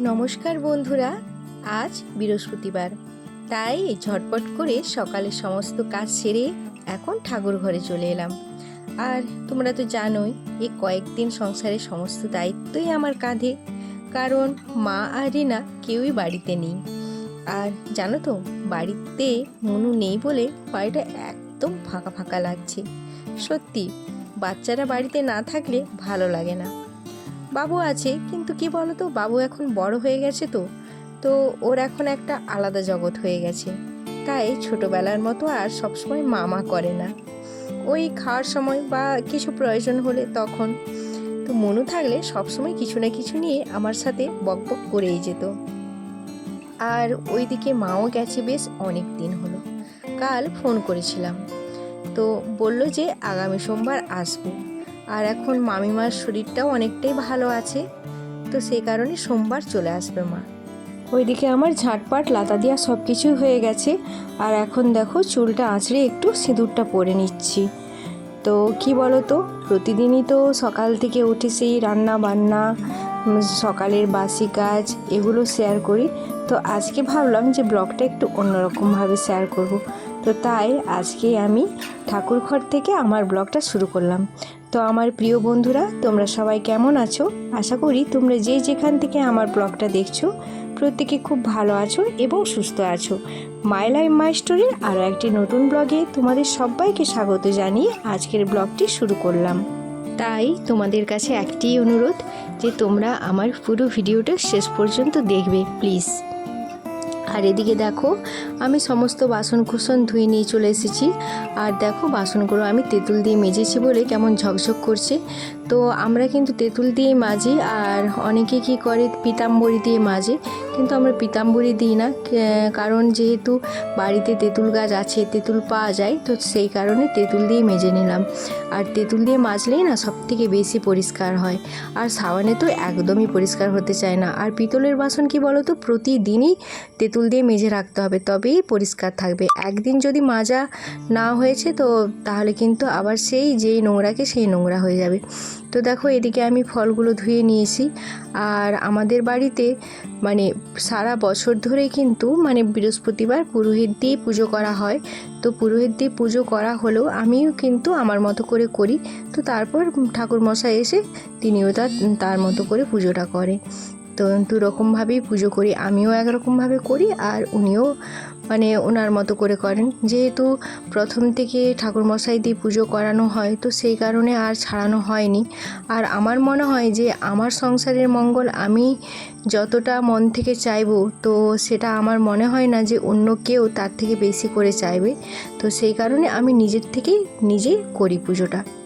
নমস্কার বন্ধুরা, আজ বৃহস্পতিবার। তাই ঝটপট করে সকালের সমস্ত কাজ সেরে এখন ঠাকুর ঘরে চলে এলাম। আর তোমরা তো জানোই, এই কয়েকদিন সংসারের সমস্ত দায়িত্বই আমার কাঁধে। কারণ মা আর রিনা কেউই বাড়িতে নেই। আর জানো তো, বাড়িতে মনু নেই বলে বাড়িটা একদম ফাঁকা ফাঁকা লাগছে। সত্যি, বাচ্চারা বাড়িতে না থাকলে ভালো লাগে না। বাবু আছে, কিন্তু কি বলতো, বাবু এখন বড় হয়ে গেছে তো। তো ওর এখন একটা আলাদা জগৎ হয়ে গেছে। তাই ছোটবেলার মতো আর সবসময় মামা করে না। ওই খাওয়ার সময় বা কিছু প্রয়োজন হলে তখন। তো মনু থাকলে সবসময় কিছু না কিছু নিয়ে আমার সাথে বকবক করেই যেত। আর ওইদিকে মাও গেছে বেশ অনেক দিন হলো। কাল ফোন করেছিলাম। তো বলল যে আগামী সোমবার আসব। আর এখন মামিমার শরীরটাও অনেকটাই ভালো আছে, তো সেই কারণে সোমবার চলে আসবে মা। ওইদিকে আমার ঝাঁটপাট, লাতা দিয়া সব কিছু হয়ে গেছে, আর এখন দেখো চুলটা আঁচড়ে একটু সিঁদুরটা পরে নিচ্ছি। তো কি বলো তো প্রতিদিনই তো সকাল থেকে উঠে সেই রান্না বান্না সকালের বাসি কাজ, এগুলো শেয়ার করি। তো আজকে ভাবলাম যে ব্লগটা একটু অন্যরকমভাবে শেয়ার করব। তো তাই আজকে আমি ঠাকুর ঘর থেকে আমার ব্লগটা শুরু করলাম। তো আমার প্রিয় বন্ধুরা, তোমরা সবাই কেমন আছো? আশা করি তোমরা যে যেখান থেকে আমার ব্লগটা দেখছ, প্রত্যেকে খুব ভালো আছো এবং সুস্থ আছো। মাই লাইফ মাই স্টোরির আরও একটি নতুন ব্লগে তোমাদের সবাইকে স্বাগত জানিয়ে আজকের ব্লগটি শুরু করলাম। তাই তোমাদের কাছে একটি অনুরোধ যে তোমরা আমার পুরো ভিডিওটা শেষ পর্যন্ত দেখবে, প্লিজ। আর এদিকে দেখো, আমি সমস্ত বাসন কুসন ধুয়ে নিয়ে চলে এসেছি। আর দেখো, বাসনগুলো আমি তেঁতুল দিয়ে মেজেছি বলে কেমন ঝকঝক করছে। তো আমরা কিন্তু তেঁতুল দিয়ে মাজি আর অনেকে কি করে পিতাম্বরী দিয়ে মাজে, কিন্তু আমরা পিতাম্বরী দিই না। কারণ যেহেতু বাড়িতে তেঁতুল গাছ আছে, তেঁতুল পাওয়া যায়, তো সেই কারণে তেঁতুল দিয়ে মেজে নিলাম। আর তেঁতুল দিয়ে মাজলেই না সব থেকে বেশি পরিষ্কার হয়। আর সাবানে তো একদমই পরিষ্কার হতে চায় না। আর পিতলের বাসন কি বলো তো প্রতিদিনই তেঁতুল দিয়ে মেজে রাখতে হবে, তবেই পরিষ্কার থাকবে। একদিন যদি মাজা না হয়েছে তো তাহলে কিন্তু আবার সেই যেই নোংরাকে সেই নোংরা হয়ে যাবে। তো দেখো এদিকে আমি ফলগুলো ধুয়ে নিয়েছি। আর আমাদের বাড়িতে মানে সারা বছর ধরে কিন্তু মানে বৃহস্পতিবার পুরোহিত দিয়ে পুজো করা হয়। তো পুরোহিত দিয়ে পুজো করা হলেও আমিও কিন্তু আমার মতো করে করি। তো তারপর ঠাকুর মশাই এসে তিনিও তার তার মতো করে পুজোটা করে। তো দুরকমভাবেই পুজো করি, আমিও একরকমভাবে করি আর উনিও মানে ওনার মতো করে করেন। যেহেতু প্রথম থেকে ঠাকুরমশাই দিয়ে পুজো করানো হয়, তো সেই কারণে আর ছাড়ানো হয়নি। আর আমার মনে হয় যে আমার সংসারের মঙ্গল আমি যতটা মন থেকে চাইব, তো সেটা আমার মনে হয় না যে অন্য কেউ তার থেকে বেশি করে চাইবে। তো সেই কারণে আমি নিজের থেকেই নিজেই করি পুজোটা।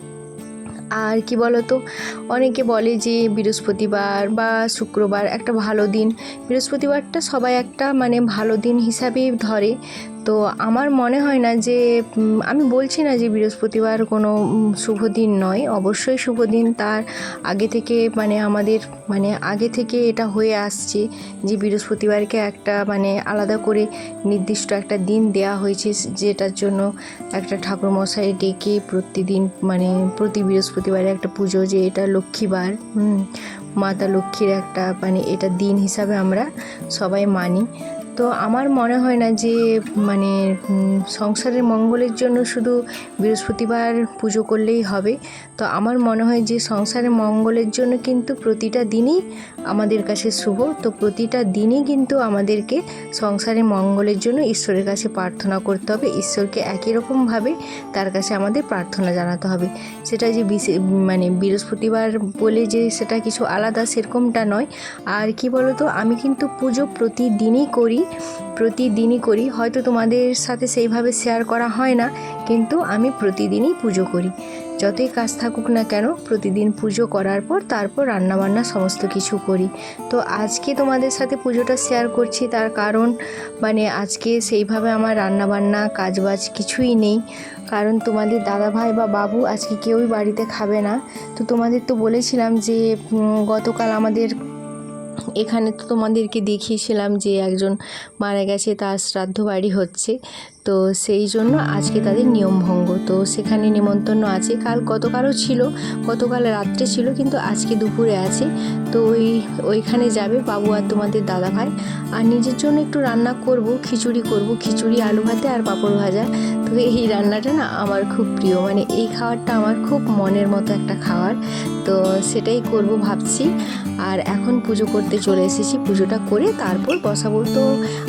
আর কি বলতো? অনেকে বলে যে বৃহস্পতিবার বা শুক্রবার একটা ভালো দিন। বৃহস্পতিবারটা সবাই একটা মানে ভালো দিন হিসাবেই ধরে। তো আমার মনে হয় না যে আমি বলছি না যে বৃহস্পতিবার কোনো শুভ দিন নয়। অবশ্যই শুভ দিন তার আগে থেকে মানে আমাদের মানে আগে থেকে এটা হয়ে আসছে যে বৃহস্পতিবারকে একটা মানে আলাদা করে নির্দিষ্ট একটা দিন দেয়া হয়েছে, যেটার জন্য একটা ঠাকুরমশাই ডেকে প্রতিদিন মানে প্রতি বৃহস্পতিবারে একটা পুজো যে এটা লক্ষ্মীবার মাতা লক্ষ্মীর একটা মানে এটা দিন হিসাবে আমরা সবাই মানি। তো আমার মনে হয় না যে মানে সংসারের মঙ্গলের জন্য শুধু বৃহস্পতিবার পুজো করলেই হবে। তো আমার মনে হয় যে, সংসারের মঙ্গলের জন্য কিন্তু প্রতিটা দিনই আমাদের কাছে শুভ। তো প্রতিটা দিনই কিন্তু আমাদেরকে সংসারের মঙ্গলের জন্য ঈশ্বরের কাছে প্রার্থনা করতে হবে। ঈশ্বরকে একই রকমভাবে তার কাছে আমাদের প্রার্থনা জানাতে হবে। সেটা যে মানে বৃহস্পতিবার বলে যে সেটা কিছু আলাদা সেরকমটা নয়। আর কি বলতো, আমি কিন্তু পুজো প্রতিদিনই করি। প্রতিদিনই করি। হয়তো তোমাদের সাথে সেইভাবে শেয়ার করা হয় না, কিন্তু আমি প্রতিদিনই পুজো করি। যতই কাজ থাকুক না কেন, প্রতিদিন পুজো করার পর তারপর রান্নাবান্না সমস্ত কিছু করি। তো আজকে তোমাদের সাথে পুজোটা শেয়ার করছি, তার কারণ মানে আজকে সেইভাবে আমার রান্নাবান্না, কাজবাজ কিছুই নেই। কারণ তোমাদের দাদা ভাই বা বাবু আজকে কেউই বাড়িতে খাবে না। তো তোমাদের তো বলেছিলাম যে গতকাল আমাদের এখানে তো তোমাদেরকে দেখিয়েছিলাম যে একজন মারা গেছে তার শ্রাদ্ধ বাড়ি হচ্ছে। তো সেই জন্য আজকে তাদের নিয়ম ভঙ্গ। তো সেখানে নিমন্ত্রণ আছে। কাল গতকালও ছিল, গতকাল রাত্রে ছিল, কিন্তু আজকে দুপুরে আছে। তো ওই, ওইখানে যাবে বাবু আর তোমাদের দাদা ভাই আর নিজের জন্য একটু রান্না করব, খিচুড়ি করব, খিচুড়ি, আলু ভাতে আর পাঁপড় ভাজা। তো এই রান্নাটা না আমার খুব প্রিয়। মানে এই খাবারটা আমার খুব মনের মতো একটা খাবার তো সেটাই করব ভাবছি। আর এখন পুজো করতে চলে এসেছি। পুজোটা করে তারপর বসাবো। তো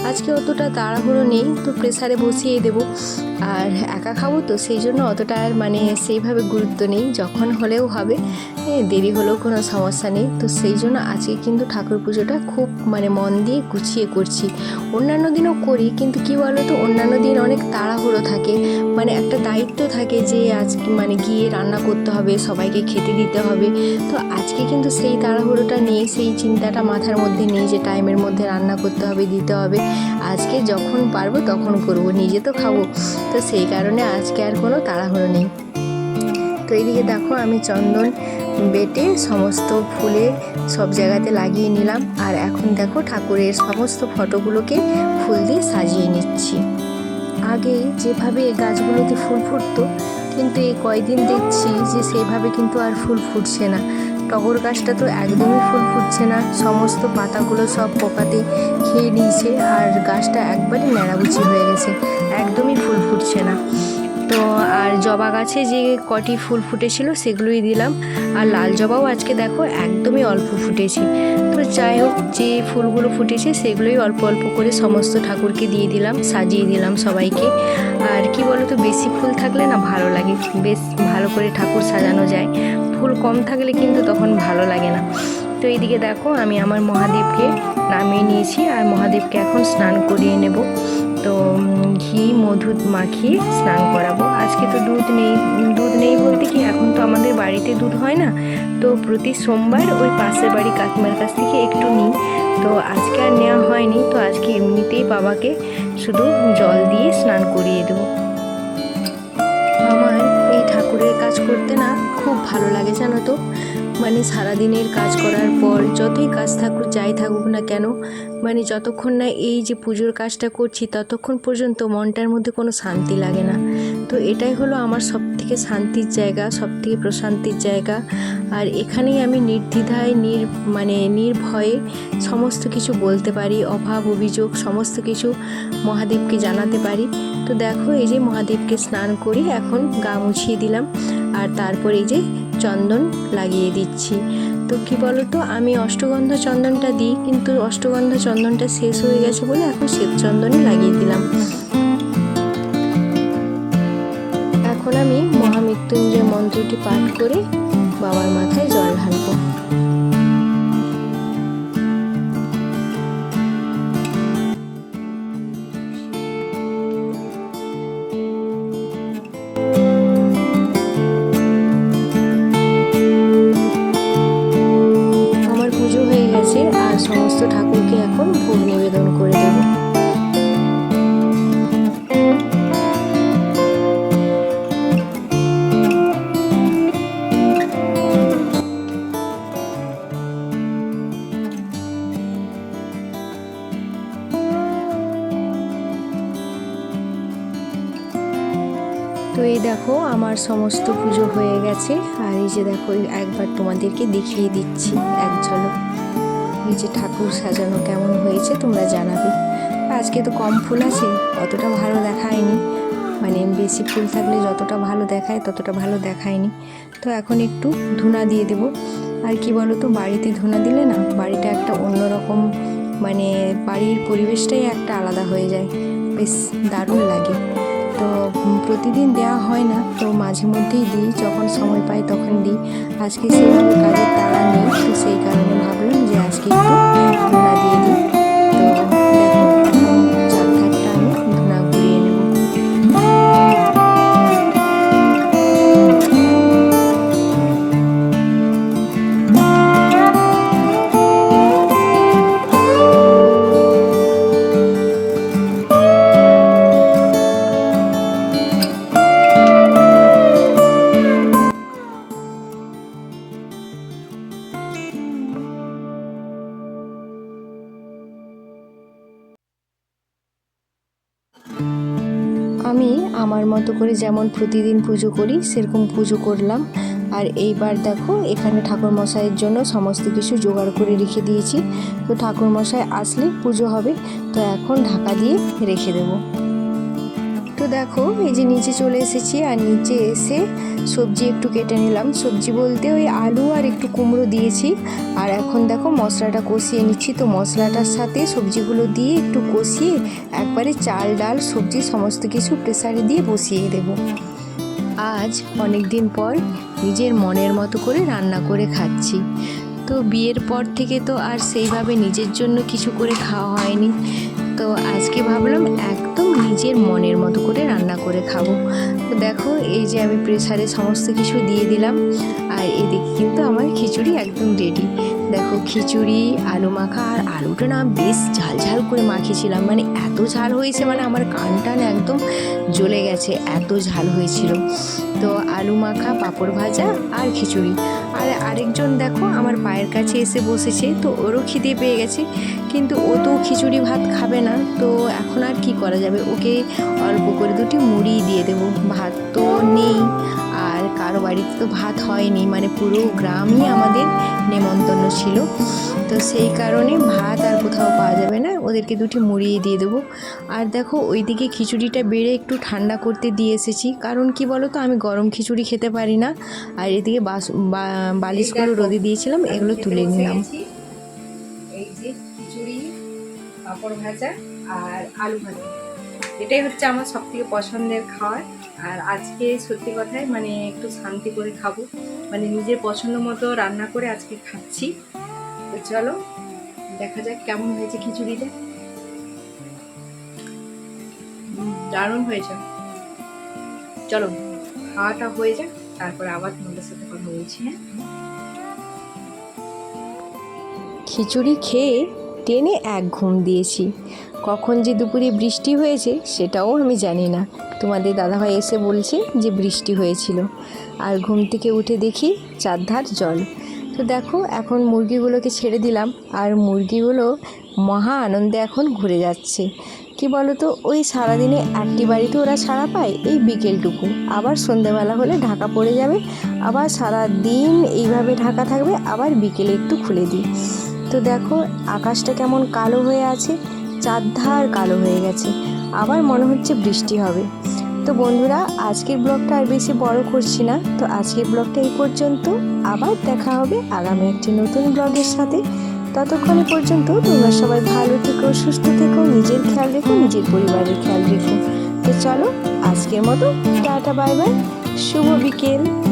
আজকে অতটা তাড়াহুড়ো নেই। তো প্রেসারে বসিয়ে দেব। আর একা খাব তো, সেই জন্য অতটা আর মানে সেইভাবে গুরুত্ব নেই। যখন হলেও হবে দেরি হলেও কোনো সমস্যা নেই। তো সেই জন্য আজকে কিন্তু ঠাকুর পুজোটা খুব মানে মন দিয়ে গুছিয়ে করছি। অন্যান্য দিনও করি, কিন্তু কি বলো তো অন্যান্য দিন অনেক তাড়াহুড়ো থাকে। মানে একটা দায়িত্ব থাকে যে আজকে মানে গিয়ে রান্না করতে হবে, সবাইকে খেতে দিতে হবে। তো আজকে কিন্তু সেই তাড়াহুড়োটা নেই, সেই চিন্তাটা মাথার মধ্যে নেই যে টাইমের মধ্যে রান্না করতে হবে, দিতে হবে। আজকে যখন পারব তখন করব, নিজে তো খাব। তো সেই কারণে আজকে আর কোনো তাড়াহুড়ো নেই। তো এইদিকে দেখো আমি চন্দন বেটে সমস্ত ফুলে সব জায়গাতে লাগিয়ে নিলাম। আর এখন দেখো ঠাকুরের সমস্ত ফটোগুলোকে ফুল দিয়ে সাজিয়ে নিচ্ছি। আগে যেভাবে গাছগুলোতে ফুল ফুটতো, কিন্তু এই কয়দিন দেখছি যে সেইভাবে কিন্তু আর ফুল ফুটছে না। টগর গাছটা তো একদমই ফুল ফুটছে না। সমস্ত পাতাগুলো সব পোকাতে খেয়ে নিয়েছে, আর গাছটা একবারে ন্যাড়াগুচি হয়ে গেছে। একদমই ফুল ফুটছে না। তো আর জবা গাছে যে কটি ফুল ফুটেছিল সেগুলোই দিলাম। আর লাল জবাও আজকে দেখো একদমই অল্প ফুটেছে। তো যাই হোক, যে ফুলগুলো ফুটেছে সেগুলোই অল্প অল্প করে সমস্ত ঠাকুরকে দিয়ে দিলাম, সাজিয়ে দিলাম সবাইকে। আর কি বলো তো বেশি ফুল থাকলে না ভালো লাগে। বেশ ভালো করে ঠাকুর সাজানো যায়। ফুল কম থাকলে কিন্তু তখন ভালো লাগে না। তো এইদিকে দেখো, আমি আমার মহাদেবকে নামিয়ে নিয়েছি। আর মহাদেবকে এখন স্নান করিয়ে নেব। তো ঘি মধু মাখিয়ে স্নান করাবো। আজকে তো দুধ নেই দুধ নেই বলতে কি, এখন তো আমাদের বাড়িতে দুধ হয় না। তো প্রতি সোমবার ওই পাশের বাড়ি কাকিমার কাছ থেকে একটু নিই। তো আজকে আর নেওয়া হয়নি, তো আজকে এমনিতেই বাবাকে শুধু জল দিয়ে স্নান করিয়ে দেবো। আমার এই ঠাকুরের কাজ করতে না খুব ভালো লাগে জানো তো। মানে সারাদিনের কাজ করার পর যতই কাজ থাকুক, যাই থাকুক না কেন মানে যতক্ষণ না এই যে পুজোর কাজটা করছি, ততক্ষণ পর্যন্ত মনটার মধ্যে কোনো শান্তি লাগে না। তো এটাই হলো আমার সব থেকে শান্তির জায়গা সব থেকে প্রশান্তির জায়গা। আর এখানেই আমি নির্দ্বিধায়, নির মানে নির্ভয়ে সমস্ত কিছু বলতে পারি, অভাব, অভিযোগ, সমস্ত কিছু মহাদেবকে জানাতে পারি। তো দেখো, এই যে মহাদেবকে স্নান করি এখন গা মুছিয়ে দিলাম। আর তারপর এই যে চন্দন লাগিয়ে দিচ্ছি। তো কী বলো তো আমি অষ্টগন্ধ চন্দনটা দিই, কিন্তু অষ্টগন্ধ চন্দনটা শেষ হয়ে গেছে বলে এখন শ্বেত চন্দনই লাগিয়ে দিলাম। এখন আমি মহামৃত্যুঞ্জয় মন্ত্রটি পাঠ করে বাবার মাথায় জল ঢালবো। সমস্ত ঠাকুরকে এখন ভোগ নিবেদন করে দেব। তো এই দেখো, আমার সমস্ত পুজো হয়ে গেছে। আর এই যে দেখো, একবার তোমাদেরকে দেখিয়ে দিচ্ছি, এক ঝলক। যে ঠাকুর সাজানো কেমন হয়েছে তোমরা জানাবে। আজকে তো কম ফুল আছে, অতটা ভালো দেখায়নি। মানে বেশি ফুল থাকলে যতটা ভালো দেখায়, ততটা ভালো দেখায়নি। তো এখন একটু ধুনা দিয়ে দেব। আর কি বলো তো বাড়িতে ধুনা দিলে না, বাড়িটা একটা অন্যরকম মানে বাড়ির পরিবেশটাই একটা আলাদা হয়ে যায়। বেশ দারুণ লাগে। তো প্রতিদিন দেওয়া হয় না। তো মাঝে মধ্যেই দিই, যখন সময় পাই তখন দিই। আজকে সেই কাজের তাড়া নেই, তো সেই কারণে ভাবলাম যে আজকে একটু দিয়ে দিই। আমি আমার মতো করে যেমন প্রতিদিন পুজো করি, সেরকম পুজো করলাম। আর এইবার দেখো, এখানে ঠাকুর মশাইয়ের জন্য সমস্ত কিছু জোগাড় করে রেখে দিয়েছি। তো ঠাকুর মশাই আসলে পুজো হবে, তো এখন ঢাকা দিয়ে রেখে দেবো। দেখো, এই যে নিচে চলে এসেছি আর নিচে এসে সবজি একটু কেটে নিলাম। সবজি বলতে ওই আলু আর একটু কুমড়ো দিয়েছি। আর এখন দেখো, মশলাটা কষিয়ে নিচ্ছি। তো মশলাটার সাথে সবজিগুলো দিয়ে একটু কষিয়ে একবারে চাল, ডাল, সবজি সমস্ত কিছু প্রেসারে দিয়ে বসিয়ে দেবো। আজ অনেক দিন পর নিজের মনের মতো করে রান্না করে খাচ্ছি। তো বিয়ের পর থেকে তো আর সেইভাবে নিজের জন্য কিছু করে খাওয়া হয়নি। তো আজকে ভাবলাম একদম নিজের মনের মতো করে রান্না করে খাব। তো দেখো, এই যে আমি প্রেসারে সমস্ত কিছু দিয়ে দিলাম, আর এদিকে কিন্তু আমার খিচুড়ি একদম রেডি দেখো, খিচুড়ি, আলু মাখা আর আলুটা না বেশ ঝাল ঝাল করে মাখিয়েছিলাম। মানে এত ঝাল হয়েছে মানে আমার কান টান একদম জ্বলে গেছে, এত ঝাল হয়েছিল। তো আলু মাখা, পাঁপড় ভাজা আর খিচুড়ি। আর আরেকজন দেখো আমার পায়ের কাছে এসে বসেছে, তো ওরও খিদে পেয়ে গেছে, কিন্তু ও তো খিচুড়ি ভাত খাবে না, তো এখন আর কি করা যাবে? ওকে অল্প করে দুটি মুড়ি দিয়ে দেবো, ভাত তো নেই। কারও বাড়িতে তো ভাত হয়নি মানে পুরো গ্রামই আমাদের নেমন্তন্ন ছিল। তো সেই কারণে ভাত আর কোথাও পাওয়া যাবে না, ওদেরকে দুটি মুড়িয়ে দিয়ে দেবো। আর দেখো, ওইদিকে খিচুড়িটা বেড়ে একটু ঠান্ডা করতে দিয়ে এসেছি। কারণ কি বলো তো আমি গরম খিচুড়ি খেতে পারি না। আর এদিকে বাস বালিশগুলো রোদে দিয়েছিলাম, এগুলো তুলে নিলাম। এই যে খিচুড়ি, পাঁপড় ভাজা আর আলু ভাজা। এটাই হচ্ছে আমার সব থেকে পছন্দের খাবার। আর আজকে সত্যি কথাই মানে একটু শান্তি করে খাব। মানে নিজের পছন্দ মতো রান্না করে আজকে খাচ্ছি। তো চলো, দেখা যাক কেমন হয়েছে খিচুড়িটা। দারুণ হয়েছে। চলো, খাওয়াটা হয়ে যাক, তারপরে আবার তোমাদের সাথে কথা বলছি হ্যাঁ? খিচুড়ি খেয়ে টেনে এক ঘুম দিয়েছি। কখন যে দুপুরে বৃষ্টি হয়েছে, সেটাও আমি জানি না। তোমাদের দাদাভাই এসে বলছে যে বৃষ্টি হয়েছিল। আর ঘুম থেকে উঠে দেখি চারধার জল। তো দেখো, এখন মুরগিগুলোকে ছেড়ে দিলাম। আর মুরগিগুলো মহা আনন্দে এখন ঘুরে যাচ্ছে। কি বলো তো ওই সারাদিনে একটি বাড়িতে ওরা ছাড়া পায়, এই বিকেলটুকু। আবার সন্ধেবেলা হলে ঢাকা পড়ে যাবে, আবার সারা দিন এইভাবে ঢাকা থাকবে, আবার বিকেলে একটু খুলে দিই। তো দেখো, আকাশটা কেমন কালো হয়ে আছে, চারধার কালো হয়ে গেছে। আবার মনে হচ্ছে বৃষ্টি হবে। তো বন্ধুরা, আজকের ব্লগটা আর বেশি বড় করছি না। তো আজকের ব্লগটা এই পর্যন্ত। আবার দেখা হবে আগামী একটি নতুন ব্লগের সাথে। ততক্ষণে পর্যন্ত তোমরা সবাই ভালো থেকো, সুস্থ থেকো, নিজের খেয়াল রেখো, নিজের পরিবারের খেয়াল রেখো। তো চলো, আজকের মতো টাটা, বাই বাই, শুভ বিকেল।